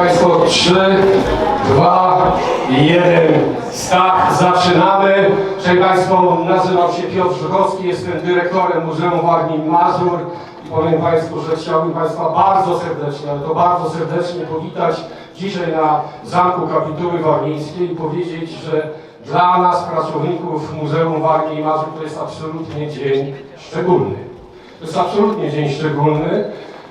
Państwo, 3, 2, 1, start, zaczynamy. Szanowni Państwo, nazywam się Piotr Żuchowski, jestem dyrektorem Muzeum Warmii i Mazur i powiem Państwu, że chciałbym Państwa bardzo serdecznie, ale to bardzo serdecznie powitać dzisiaj na Zamku Kapituły Warmińskiej i powiedzieć, że dla nas, pracowników Muzeum Warmii i Mazur, to jest absolutnie dzień szczególny. To jest absolutnie dzień szczególny.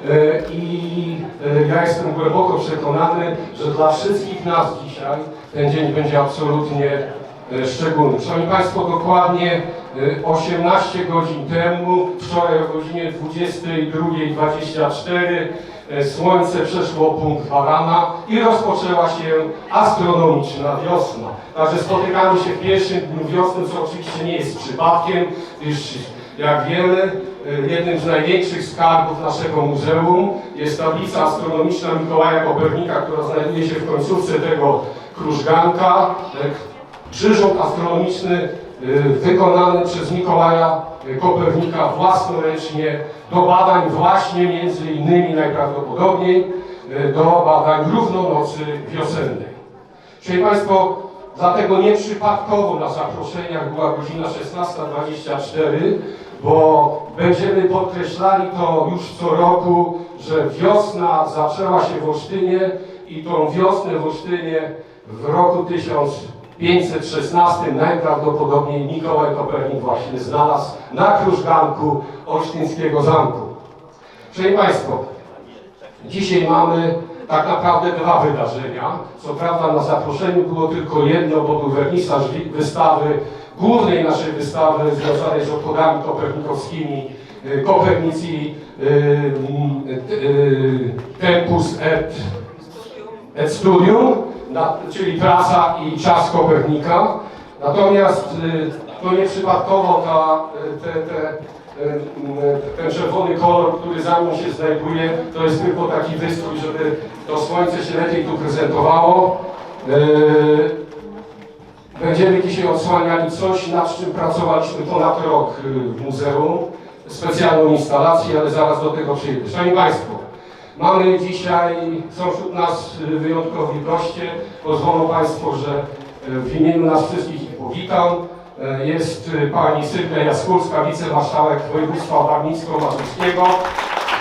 E, I e, ja jestem głęboko przekonany, że dla wszystkich nas dzisiaj ten dzień będzie absolutnie e, szczególny. Szanowni Państwo, dokładnie e, 18 godzin temu, wczoraj o godzinie 22.24 e, słońce przeszło punkt Barana i rozpoczęła się astronomiczna wiosna. Także spotykamy się w pierwszym dniu wiosny, co oczywiście nie jest przypadkiem, gdyż jak wiemy, y, jednym z największych skarbów naszego muzeum jest tablica astronomiczna Mikołaja Kopernika, która znajduje się w końcówce tego krużganka. Y, Przyrząd astronomiczny y, wykonany przez Mikołaja Kopernika własnoręcznie do badań właśnie między innymi najprawdopodobniej do badań równonocy wiosennej. Szanowni Państwo, dlatego nieprzypadkowo na zaproszeniach była godzina 16.24, bo będziemy podkreślali to już co roku, że wiosna zaczęła się w Olsztynie i tą wiosnę w Olsztynie w roku 1516 najprawdopodobniej Mikołaj Kopernik właśnie znalazł na krużganku Olsztyńskiego Zamku. Szanowni Państwo, Dzisiaj mamy tak naprawdę dwa wydarzenia. Co prawda na zaproszeniu było tylko jedno, bo był wernisaż wystawy, głównej naszej wystawy związanej z obchodami kopernikowskimi y, Kopernici y, y, Tempus et, et Studium, czyli praca i czas Kopernika. Natomiast to nieprzypadkowo ta, te, te, ten czerwony kolor, który za mną się znajduje, to jest tylko taki wystrój, żeby to słońce się lepiej tu prezentowało. Będziemy dzisiaj odsłaniali coś, nad czym pracowaliśmy ponad rok y, w muzeum. Specjalną instalację, ale zaraz do tego przyjdę. Szanowni Państwo, mamy dzisiaj, są wśród nas y, wyjątkowi goście. Pozwolą Państwo, że y, w imieniu nas wszystkich ich powitam. Y, Jest pani Sylwia Jaskulska, wicemarszałek województwa warmińsko-mazurskiego,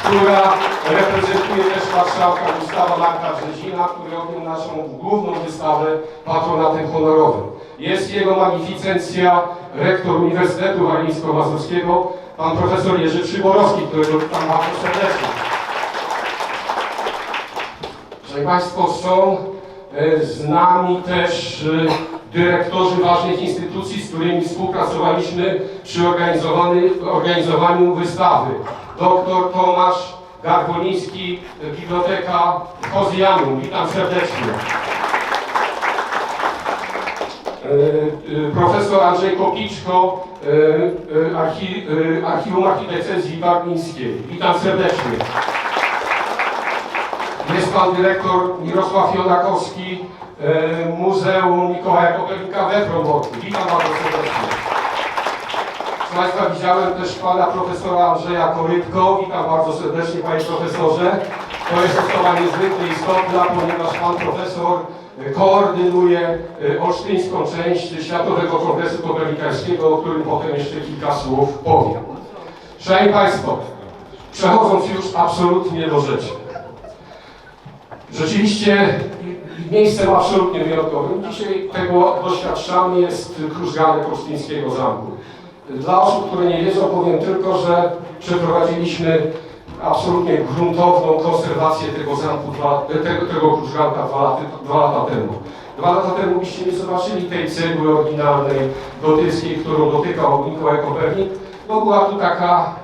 która reprezentuje też marszałka Gustawa Lanka Brzezina, który robił naszą główną wystawę patronatem honorowym. Jest jego magnificencja, rektor Uniwersytetu Warmińsko-Mazurskiego, pan profesor Jerzy Przyborowski, którego witam bardzo serdecznie. Szanowni Państwo, są e, z nami też e, dyrektorzy ważnych instytucji, z którymi współpracowaliśmy przy organizowaniu wystawy. Doktor Tomasz Garwoliński, e, Biblioteka Hozjanum. Witam serdecznie. E, e, Profesor Andrzej Kopiczko, e, archi, Archiwum Archidiecezji Warmińskiej. Witam serdecznie. Jest pan dyrektor Mirosław Jonakowski, Muzeum Mikołaja Kopernika we Promocji. Witam bardzo serdecznie. Proszę Państwa, widziałem też pana profesora Andrzeja Korytko. Witam bardzo serdecznie panie profesorze. To jest osoba niezwykle istotna, ponieważ pan profesor e, koordynuje e, olsztyńską część Światowego Kongresu Kopernikańskiego, o którym potem jeszcze kilka słów powiem. Szanowni Państwo, przechodząc już absolutnie do rzeczy. Rzeczywiście miejscem absolutnie wyjątkowym. Dzisiaj tego doświadczamy jest krużganek Olsztyńskiego Zamku. Dla osób, które nie wiedzą, powiem tylko, że przeprowadziliśmy absolutnie gruntowną konserwację tego zamku, tego, tego krużganka dwa, laty, dwa lata temu. Dwa lata temu byście nie zobaczyli tej cegły oryginalnej, gotyckiej, którą dotykał Mikołaj Kopernik. No była tu taka,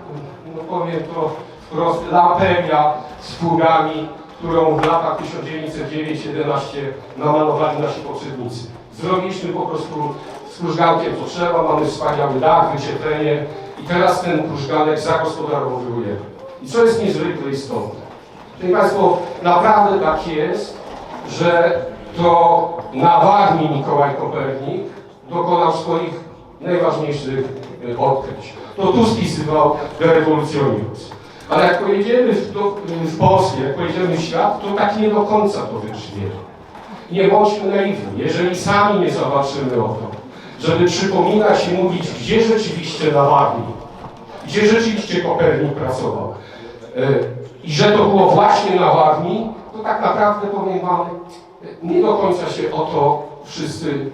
no powiem to wprost, lamperia z pługami, którą w latach 1909-11 namalowali nasi poprzednicy. Zrobiliśmy po prostu z krużgankiem co trzeba, mamy wspaniały dach, wycieplenie i teraz ten krużganek zagospodarowujemy. I co jest niezwykle istotne? Szanowni Państwo, naprawdę tak jest, że to na Warmii Mikołaj Kopernik dokonał swoich najważniejszych e, odkryć. To tu spisywał De Revolutionius. Ale jak pojedziemy w, do, w Polskę, jak pojedziemy w świat, to tak nie do końca to wybrzmie. Nie bądźmy naiwni, jeżeli sami nie zawalczymy o to, żeby przypominać i mówić, gdzie rzeczywiście na Warmii, gdzie rzeczywiście Kopernik pracował. E, I że to było właśnie na Warmii, to tak naprawdę powiem Wam, nie do końca się o to wszyscy,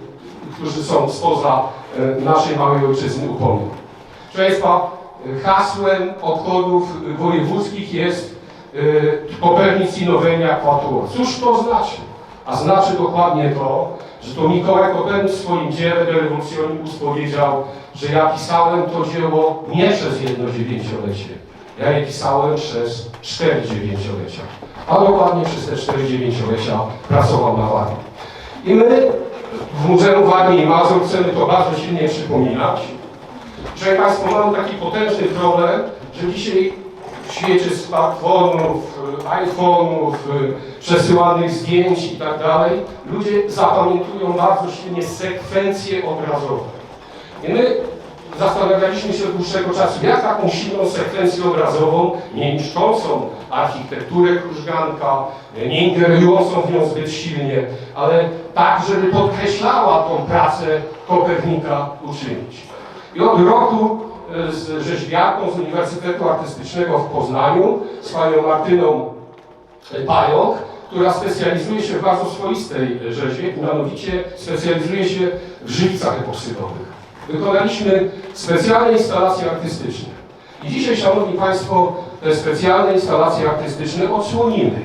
którzy są spoza e, naszej małej ojczyzny upomną. Proszę Państwa, hasłem obchodów wojewódzkich jest Kopernic Innovenia Quatuor. Cóż to znaczy? A znaczy dokładnie to, że to Mikołaj Kopernik w swoim dziele De Revolutionibus powiedział, że ja pisałem to dzieło nie przez jedno dziewięciolecie, ja je pisałem przez cztery dziewięciolecia, a dokładnie przez te cztery dziewięciolecia pracował na Warmii. I my w Muzeum Warmii i Mazur chcemy to bardzo silnie przypominać. Proszę Państwa, mamy taki potężny problem, że dzisiaj w świecie smartfonów, y, iPhone'ów, y, przesyłanych zdjęć i tak dalej, ludzie zapamiętują bardzo silnie sekwencje obrazowe. I my zastanawialiśmy się od dłuższego czasu, jak taką silną sekwencję obrazową, nie niszczącą architekturę krużganka, nie ingerującą w nią zbyt silnie, ale tak, żeby podkreślała tą pracę Kopernika uczynić. I od roku e, z rzeźbiarką z Uniwersytetu Artystycznego w Poznaniu, z panią Martyną Pająk, która specjalizuje się w bardzo swoistej rzeźbie, mianowicie specjalizuje się w żywicach epoksydowych. Wykonaliśmy specjalne instalacje artystyczne. I dzisiaj, Szanowni Państwo, te specjalne instalacje artystyczne odsłonimy.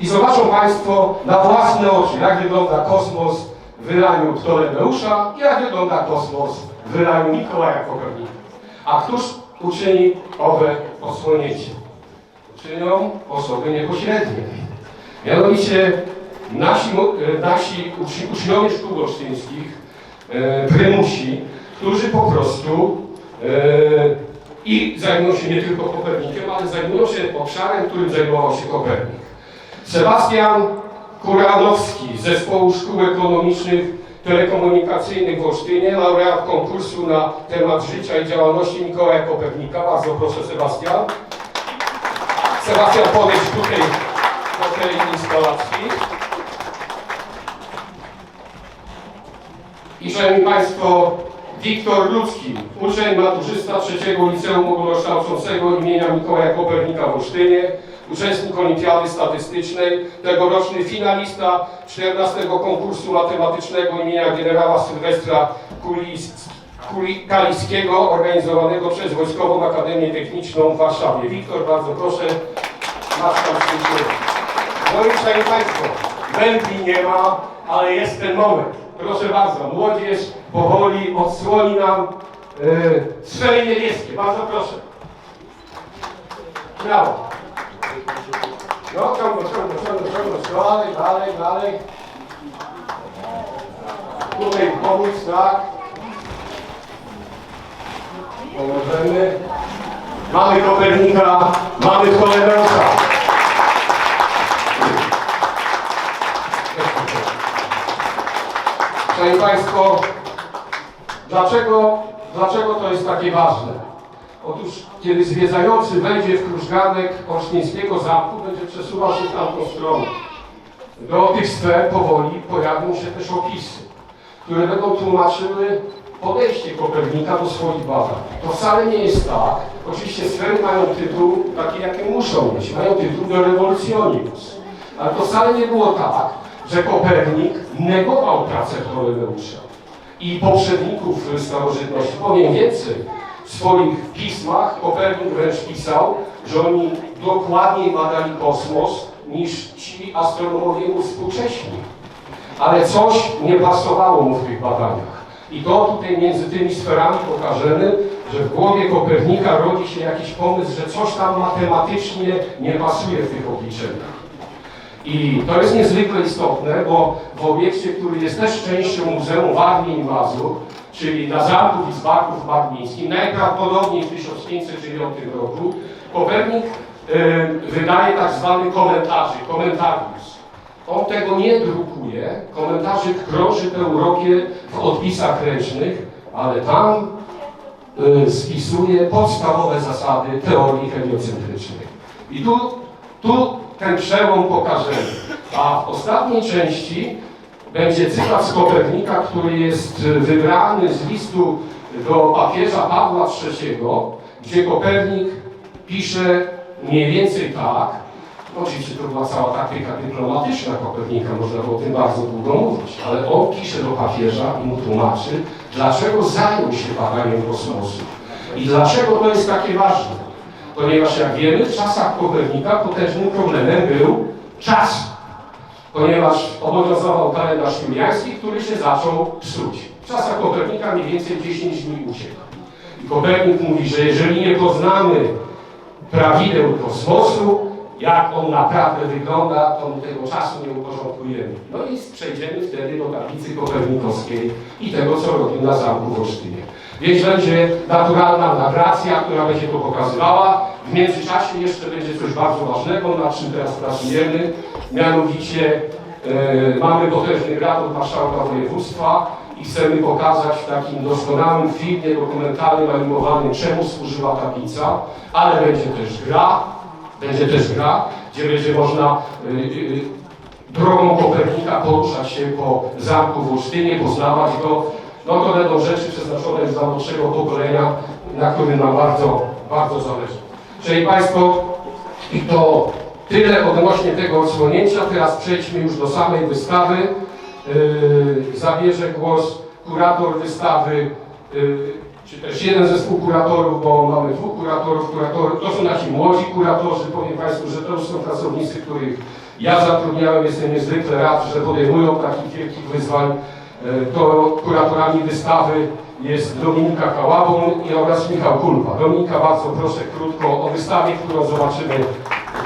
I zobaczą Państwo na własne oczy, jak wygląda kosmos w wydaniu Ptolemeusza i jak wygląda kosmos w wydaniu Mikołaja Kopernika. A któż uczyni owe odsłonięcie? Czynią osoby niepośrednie. Mianowicie nasi, e, nasi uczni- uczniowie szkół olsztyńskich, e, prymusi, którzy po prostu e, i zajmują się nie tylko Kopernikiem, ale zajmują się obszarem, którym zajmował się Kopernik. Sebastian Kuranowski z Zespołu Szkół Ekonomicznych Telekomunikacyjnych w Olsztynie, laureat konkursu na temat życia i działalności Mikołaja Kopernika. Bardzo proszę Sebastian. Sebastian, podejdź tutaj do tej instalacji. I Szanowni Państwo, Wiktor Ludzki, uczeń maturzysta trzeciego Liceum Ogólnokształcącego imienia Mikołaja Kopernika w Olsztynie, uczestnik Olimpiady Statystycznej, tegoroczny finalista 14 konkursu matematycznego imienia generała Sylwestra Kulis, organizowanego przez Wojskową Akademię Techniczną w Warszawie. Wiktor, bardzo proszę, masz tam. No i Szanowni Państwo, męki nie ma, ale jest ten moment. Proszę bardzo, młodzież powoli odsłoni nam yy, sfery niebieskie. Bardzo proszę. Brawo. No, ciągnę, ciągnę, ciągnę, ciągnę. Dalej, dalej, dalej. Tutaj pomóc, tak. Pomożemy. Mamy Kopernika, mamy Ptolemeusza. Szanowni Państwo, dlaczego, dlaczego to jest takie ważne? Otóż, kiedy zwiedzający wejdzie w krużganek Olsztyńskiego Zamku, będzie przesuwał się w tamtą stronę. Do tych sfer powoli pojawią się też opisy, które będą tłumaczyły podejście Kopernika do swoich badań. To wcale nie jest tak. Oczywiście sfery mają tytuł taki, jaki muszą mieć. Mają tytuł de revolutionibus. Ale to wcale nie było tak, że Kopernik negował pracę Ptolemeusza i poprzedników starożytności. Powiem więcej, w swoich pismach Kopernik wręcz pisał, że oni dokładniej badali kosmos niż ci astronomowie współcześni. Ale coś nie pasowało mu w tych badaniach. I to tutaj między tymi sferami pokażemy, że w głowie Kopernika rodzi się jakiś pomysł, że coś tam matematycznie nie pasuje w tych obliczeniach. I to jest niezwykle istotne, bo w obiekcie, który jest też częścią Muzeum Warmii i Mazur, czyli na Zamku Wiesbaków Magnińskim, najprawdopodobniej w 1509 roku, Kopernik e, wydaje tak zwany komentarzy, komentariusz. On tego nie drukuje, komentarzyk krąży tę urokie w odpisach ręcznych, ale tam y, spisuje podstawowe zasady teorii heliocentrycznej. I tu, tu ten przełom pokażemy. A w ostatniej części będzie cytat z Kopernika, który jest y, wybrany z listu do papieża Pawła III, gdzie Kopernik pisze mniej więcej tak, Oczywiście to była cała taktyka dyplomatyczna Kopernika, można było o tym bardzo długo mówić, ale on pisze do papieża i mu tłumaczy, dlaczego zajął się badaniem kosmosu i dlaczego to jest takie ważne. Ponieważ jak wiemy, w czasach Kopernika potężnym problemem był czas, ponieważ obowiązywał kalendarz juliański, który się zaczął psuć. W czasach Kopernika mniej więcej 10 dni uciekł. I Kopernik mówi, że jeżeli nie poznamy prawideł kosmosu, jak on naprawdę wygląda, to my tego czasu nie uporządkujemy. No i przejdziemy wtedy do tablicy kopernikowskiej i tego, co robił na zamku w Olsztynie. Więc będzie naturalna narracja, która będzie to pokazywała. W międzyczasie jeszcze będzie coś bardzo ważnego, nad czym teraz pracujemy. Mianowicie e, mamy potężny od marszałka województwa i chcemy pokazać w takim doskonałym filmie dokumentalnym, animowanym, czemu służyła tablica, ale będzie też gra, będzie też gra, gdzie będzie można y, y, drogą Kopernika poruszać się po zamku w Olsztynie, poznawać go. No to będą rzeczy przeznaczone dla młodszego pokolenia, na którym nam bardzo, bardzo zależy. Szanowni Państwo, to tyle odnośnie tego odsłonięcia. Teraz przejdźmy już do samej wystawy. Yy, zabierze głos kurator wystawy, yy, czy też jeden ze współkuratorów, bo mamy dwóch kuratorów, kuratorów. To są nasi młodzi kuratorzy. Powiem Państwu, że to już są pracownicy, których ja zatrudniałem. Jestem niezwykle rad, że podejmują takich wielkich wyzwań. Yy, To kuratorami wystawy jest Dominika Kałabon i oraz Michał Kulpa. Dominika, bardzo proszę krótko o wystawie, którą zobaczymy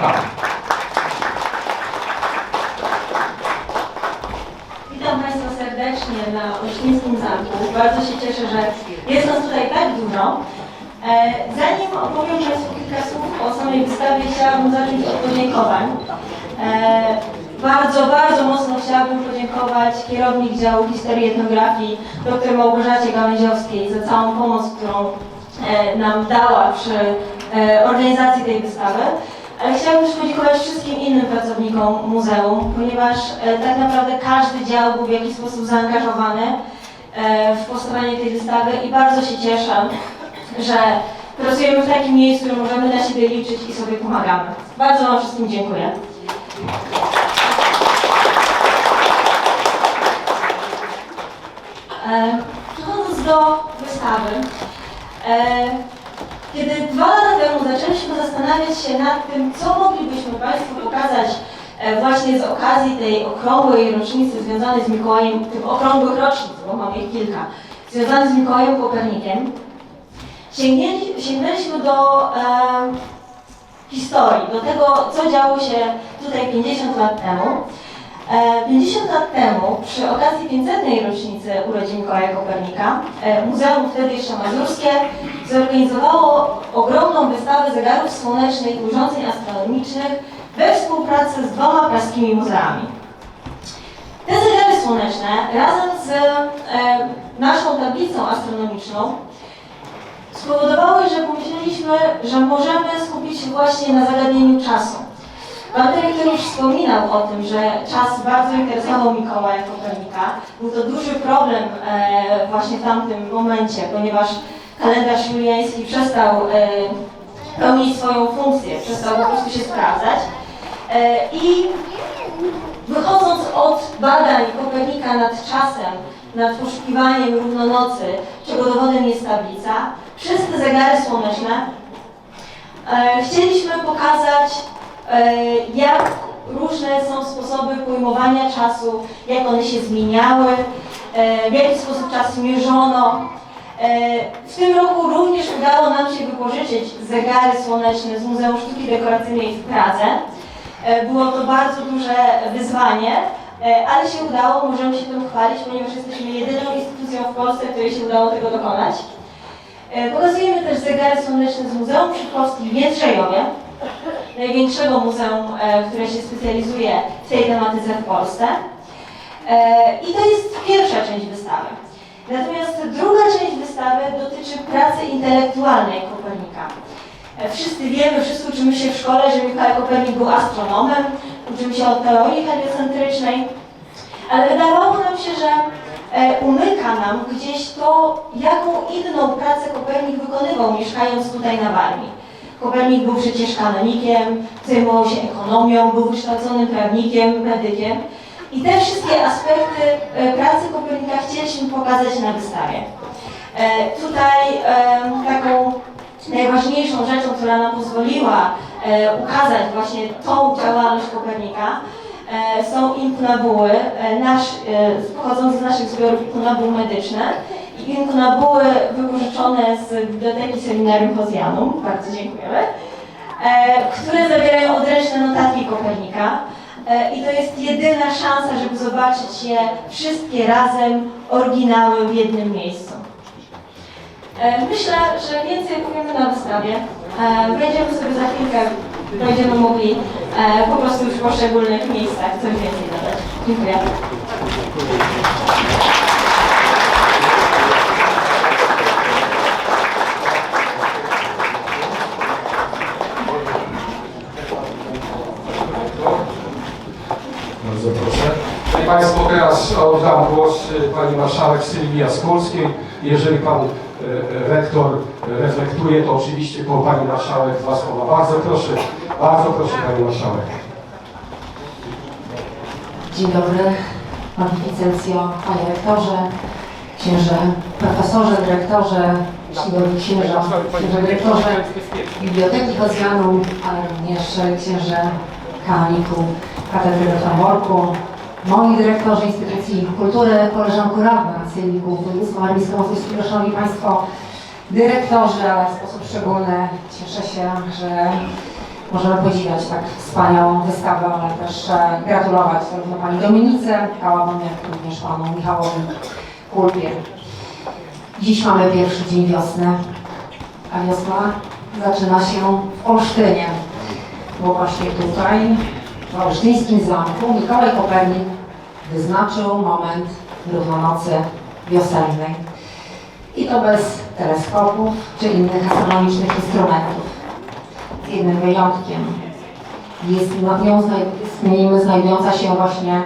tam. Witam Państwa serdecznie na Olsztyńskim Zamku. Bardzo się cieszę, że jest nas tutaj tak dużo. E, Zanim opowiem Państwu kilka słów o samej wystawie, chciałabym zacząć od podziękowań. Bardzo, bardzo mocno chciałabym podziękować kierownik działu historii etnografii dr Małgorzacie Gałęziowskiej za całą pomoc, którą e, nam dała przy e, organizacji tej wystawy. Ale chciałabym też podziękować wszystkim innym pracownikom muzeum, ponieważ e, tak naprawdę każdy dział był w jakiś sposób zaangażowany w powstawanie tej wystawy i bardzo się cieszę, że pracujemy w takim miejscu, że możemy na siebie liczyć i sobie pomagamy. Bardzo Wam wszystkim dziękuję. E, Przechodząc do wystawy, e, kiedy dwa lata temu zaczęliśmy zastanawiać się nad tym, co moglibyśmy Państwu pokazać e, właśnie z okazji tej okrągłej rocznicy związanej z Mikołajem, tych okrągłych rocznic, bo mamy ich kilka, związanych z Mikołajem Kopernikiem, sięgnęli, sięgnęliśmy do e, historii, do tego, co działo się tutaj 50 lat temu. E, 50 lat temu, przy okazji 500. rocznicy urodzin Mikołaja Kopernika, e, Muzeum wtedy jeszcze Mazurskie zorganizowało ogromną wystawę zegarów słonecznych i urządzeń astronomicznych we współpracy z dwoma praskimi muzeami. Te zegary słoneczne razem z e, naszą tablicą astronomiczną spowodowały, że pomyśleliśmy, że możemy skupić się właśnie na zagadnieniu czasu. Dyrektor już wspominał o tym, że czas bardzo interesował Mikołaja Kopernika. Był to duży problem e, właśnie w tamtym momencie, ponieważ kalendarz juliański przestał e, pełnić swoją funkcję, przestał po prostu się sprawdzać. E, I wychodząc od badań Kopernika nad czasem, nad poszukiwaniem równonocy, czego dowodem jest tablica, te zegary słoneczne e, chcieliśmy pokazać, jak różne są sposoby pojmowania czasu, jak one się zmieniały, e, w jaki sposób czas mierzono. E, W tym roku również udało nam się wypożyczyć zegary słoneczne z Muzeum Sztuki Dekoracyjnej w Pradze. E, Było to bardzo duże wyzwanie, e, ale się udało, możemy się tym chwalić, ponieważ jesteśmy jedyną instytucją w Polsce, której się udało tego dokonać. E, Pokazujemy też zegary słoneczne z Muzeum Przychodowskim w Jędrzejowie, największego muzeum, e, które się specjalizuje w tej tematyce w Polsce. E, I to jest pierwsza część wystawy. Natomiast druga część wystawy dotyczy pracy intelektualnej Kopernika. E, Wszyscy wiemy, wszyscy uczymy się w szkole, że Mikołaj Kopernik był astronomem, uczymy się o teorii heliocentrycznej, ale wydawało nam się, że umyka nam gdzieś to, jaką inną pracę Kopernik wykonywał, mieszkając tutaj na Warmii. Kopernik był przecież kanonikiem, zajmował się ekonomią, był wykształconym prawnikiem, medykiem. I te wszystkie aspekty e, pracy Kopernika chcieliśmy pokazać na wystawie. E, Tutaj taką najważniejszą rzeczą, która nam pozwoliła e, ukazać właśnie tą działalność Kopernika, są inkunabuły, nasz, pochodzące z naszych zbiorów inkunabuł medyczne i inkunabuły wypożyczone z Biblioteki Seminarium Hozjanum, bardzo dziękujemy, e, które zawierają odręczne notatki Kopernika. E, I to jest jedyna szansa, żeby zobaczyć je wszystkie razem, oryginały w jednym miejscu. E, Myślę, że więcej powiemy na wystawie. Wejdziemy sobie za chwilkę, będziemy mogli po prostu już w poszczególnych miejscach coś więcej dodać. Dziękuję. Bardzo proszę. Szanowni Państwo, teraz oddam głos y, Pani Marszałek Sylwii Jaskulskiej. Jeżeli Pan y, Rektor reflektuje, to oczywiście po Pani Marszałek dwa słowa. Bardzo proszę, bardzo proszę Pani Marszałek. Dzień dobry, Pan Licencjo, Panie Rektorze, Księże Profesorze, Dyrektorze, Czcigodni Księża, Księże Dyrektorze Biblioteki Hozjanum, ale również Księże Kanoniku Katedry we Framorku, moi dyrektorzy Instytucji Kultury, koleżanku radna Sejmików Województwa Warmińsko-Mazurskiego, Szanowni Państwo, dyrektorzy, ale w sposób szczególny cieszę się, że możemy podziwiać tak wspaniałą wystawę, ale też e, gratulować zarówno Pani Dominice Kałabon, jak również Panu Michałowi Kulpie. Dziś mamy pierwszy dzień wiosny, a wiosna zaczyna się w Olsztynie, bo właśnie tutaj, w olsztyńskim zamku, Mikołaj Kopernik wyznaczył moment równonocy wiosennej. I to bez teleskopów czy innych astronomicznych instrumentów z jednym wyjątkiem. Jest nią znaj- znajdująca się właśnie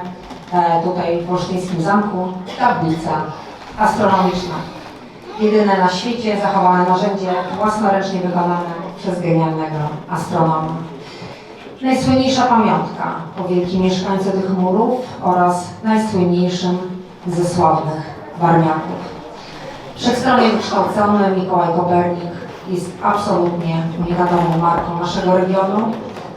e, tutaj w Olsztyńskim Zamku tablica astronomiczna. Jedyne na świecie zachowane narzędzie własnoręcznie wykonane przez genialnego astronoma. Najsłynniejsza pamiątka o wielkim mieszkańcu tych murów oraz najsłynniejszym ze sławnych warmiaków. Wszechstronnie wykształcony Mikołaj Kopernik jest absolutnie unikatową marką naszego regionu,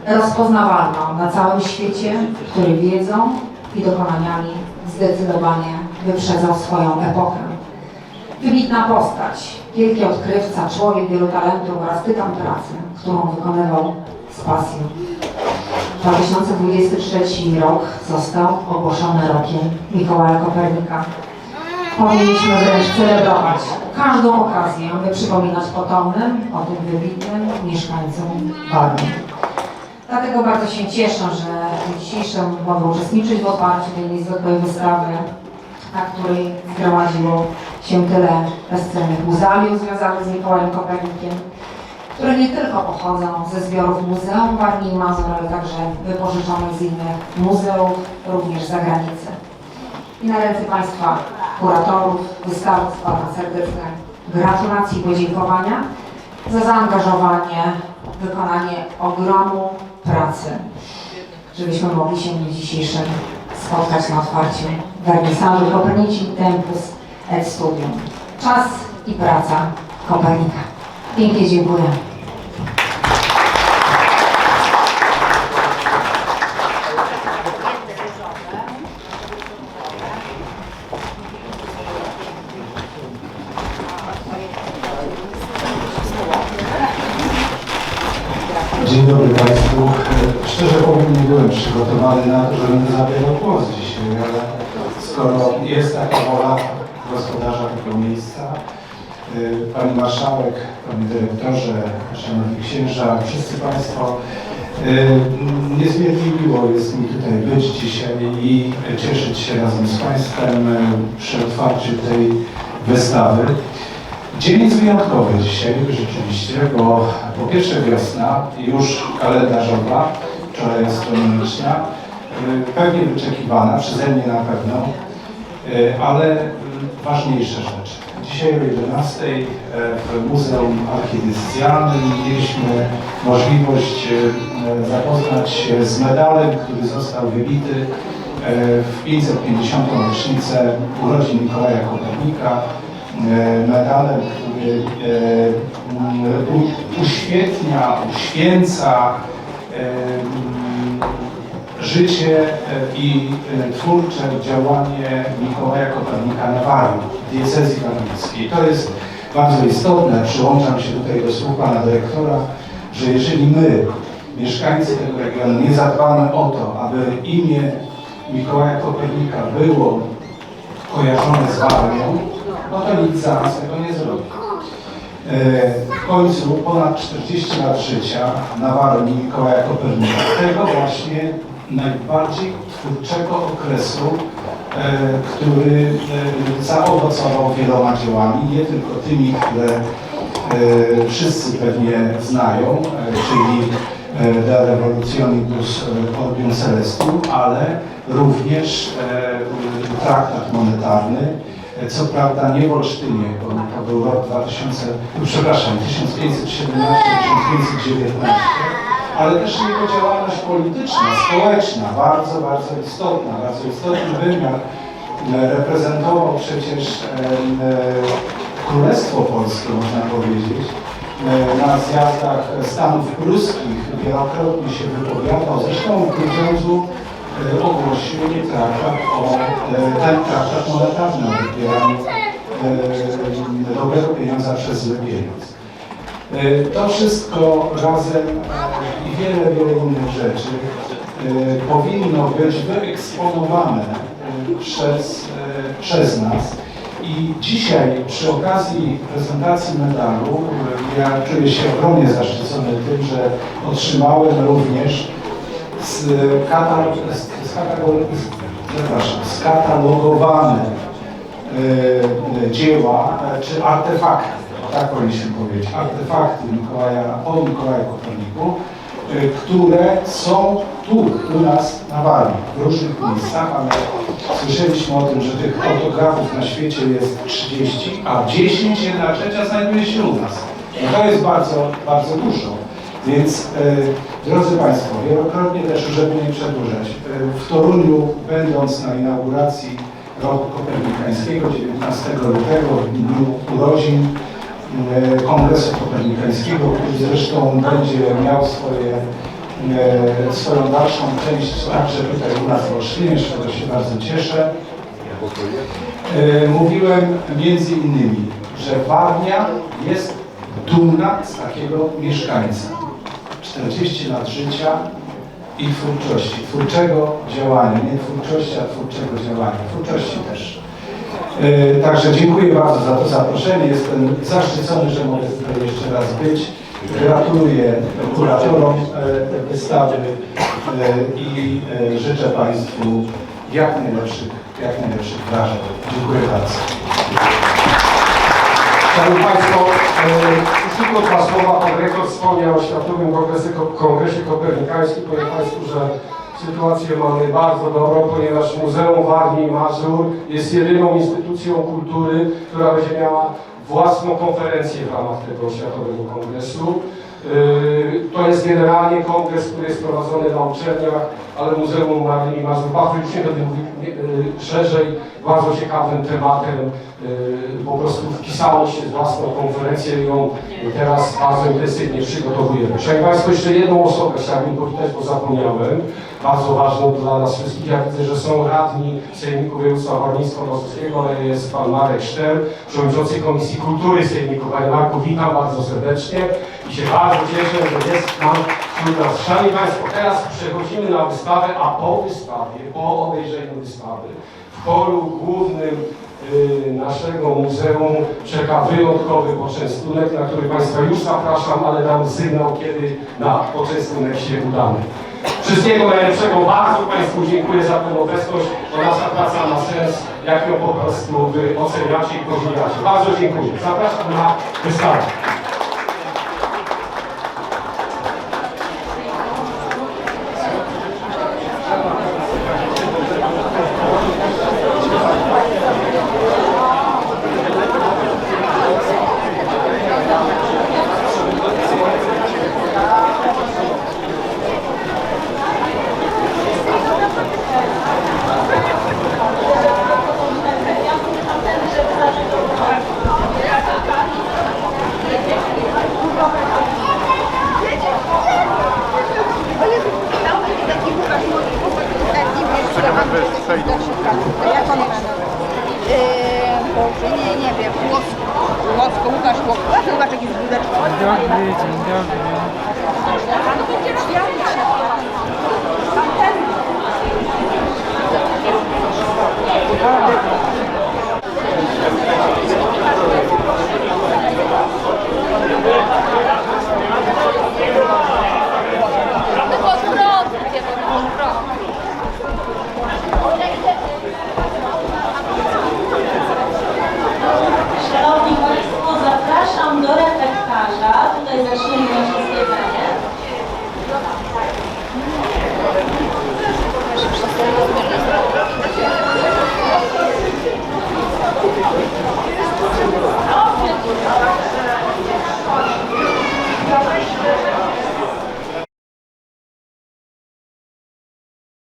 rozpoznawalną na całym świecie, który wiedzą i dokonaniami zdecydowanie wyprzedzał swoją epokę. Wybitna postać, wielki odkrywca, człowiek wielu talentów oraz tytan pracy, którą wykonywał z pasją. 2023 rok został ogłoszony rokiem Mikołaja Kopernika powinniśmy wręcz celebrować każdą okazję, by przypominać potomnym o tym wybitnym mieszkańcom Warmii. Dlatego bardzo się cieszę, że w dzisiejszym mogę uczestniczyć w otwarciu tej niezwykłej wystawy, na której zgromadziło się tyle bezcennych muzeów związanych z Mikołajem Kopernikiem, które nie tylko pochodzą ze zbiorów Muzeum Warmii i Mazur, ale także wypożyczone z innych muzeów, również z zagranicy. I na ręce Państwa kuratorów wystawy składam serdeczne gratulacje i podziękowania za zaangażowanie, wykonanie ogromu pracy, żebyśmy mogli się w dniu dzisiejszym spotkać na otwarciu wernisażu Copernici Tempus et Studium. Czas i praca Kopernika. Pięknie dziękuję. Dzień dobry Państwu. Szczerze powiem, nie byłem przygotowany na to, że będę zabierał głos dzisiaj, ale skoro jest taka wola gospodarza tego miejsca, y, Pani Marszałek, Panie Dyrektorze, Szanowni Księża, wszyscy Państwo, y, niezmiernie miło jest mi tutaj być razem z Państwem y, przy otwarciu tej wystawy. Dzień jest wyjątkowy dzisiaj rzeczywiście, bo po pierwsze wiosna, już kalendarzowa, wczoraj astronomiczna, y, pewnie wyczekiwana, przeze mnie na pewno, y, ale y, ważniejsza rzecz. Dzisiaj o 11 y, w Muzeum Archidiecezjalnym mieliśmy możliwość zapoznać się z medalem, który został wybity w 550. rocznicę urodzin Mikołaja Kopernika. Y, Medalem, który u- uświetnia, uświęca życie e, i e, twórcze działanie Mikołaja Kopernika na Wariu, diecezji warmińskiej. To jest bardzo istotne. Przyłączam się tutaj do słów pana dyrektora, że jeżeli my, mieszkańcy tego regionu, nie zadbamy o to, aby imię Mikołaja Kopernika było kojarzone z Warmią, no to nic za nas tego nie zrobi. E, W końcu ponad 40 lat życia na Warmii Mikołaja Kopernika, tego właśnie najbardziej twórczego okresu, e, który e, zaowocował wieloma dziełami, nie tylko tymi, które wszyscy pewnie znają, czyli De Revolutionibus e, Orbium Celestum, ale również e, traktat monetarny, co prawda nie w Olsztynie, bo to był rok 2000, przepraszam, 1517-1519, ale też jego działalność polityczna, społeczna, bardzo, bardzo istotna, bardzo istotny wymiar. E, Reprezentował przecież e, e, Królestwo Polskie, można powiedzieć. E, Na zjazdach Stanów Pruskich wielokrotnie się wypowiadał, zresztą w Grudziądzu e, ogłosił traktat o, e, ten traktat monetarny o wybieraniu dobrego pieniądza przez zły pieniądz. To wszystko razem i wiele, wiele innych rzeczy powinno być wyeksponowane przez, przez nas. I dzisiaj przy okazji prezentacji medalu ja czuję się ogromnie zaszczycony tym, że otrzymałem również z katal- z- z katalog- z- przepraszam, skatalogowane e, dzieła czy artefakty, tak powinniśmy powiedzieć, artefakty Mikołaja, o Mikołaju Koperniku, które są tu, u nas na Warmii, w różnych miejscach, ale słyszeliśmy o tym, że tych fotografów na świecie jest 30, a 10, jedna trzecia znajduje się u nas. No to jest bardzo, bardzo dużo. Więc e, drodzy Państwo, wielokrotnie też, żeby nie przedłużać, e, w Toruniu, będąc na inauguracji roku kopernikańskiego 19 lutego, w dniu urodzin Kongresu Kopernikańskiego, który zresztą będzie miał swoje, e, swoją dalszą część także tutaj u nas w Olsztynie, z czego się bardzo cieszę. E, Mówiłem między innymi, że Warmia jest dumna z takiego mieszkańca. 40 lat życia i twórczości, twórczego działania, nie twórczości, a twórczego działania, twórczości też. E, Także dziękuję bardzo za to zaproszenie. Jestem zaszczycony, że mogę tutaj jeszcze raz być. Gratuluję kuratorom e, wystawy e, i życzę Państwu jak najlepszych, jak najlepszych wrażeń. Dziękuję bardzo. Szanowni Państwo, tylko dwa słowa. Pan rektor wspomniał o Światowym Kongresie Kopernikańskim. Powiem Państwu, że sytuację mamy bardzo dobrą, ponieważ Muzeum Warmii i Mazur jest jedyną instytucją kultury, która będzie miała własną konferencję w ramach tego Światowego Kongresu. Yy, To jest generalnie kongres, który jest prowadzony na uczelniach, ale Muzeum Warmii i Mazur, bardzo już nie będę mówił yy, szerzej, bardzo ciekawym tematem, yy, po prostu wpisało się w własną konferencję i ją teraz bardzo intensywnie przygotowujemy. Szanowni Państwo, jeszcze jedną osobę chciałbym powitać, bo zapomniałem, bardzo ważną dla nas wszystkich. Ja widzę, że są radni Sejmiku Województwa Warmińsko-Mazurskiego, ale jest Pan Marek Szter, Przewodniczący Komisji Kultury Sejmiku. Panie Marku, witam bardzo serdecznie i się bardzo cieszę, że jest Pan wśród nas. Szanowni Państwo, teraz przechodzimy na wystawę, a po wystawie, po obejrzeniu wystawy, w holu głównym y, naszego muzeum czeka wyjątkowy poczęstunek, na który Państwa już zapraszam, ale dam sygnał, kiedy na poczęstunek się udamy. Wszystkiego najlepszego. Bardzo Państwu dziękuję za tę obecność, bo nasza praca ma sens, jak ją po prostu Wy oceniacie i podziwiacie. Bardzo dziękuję. Zapraszam na wystawę.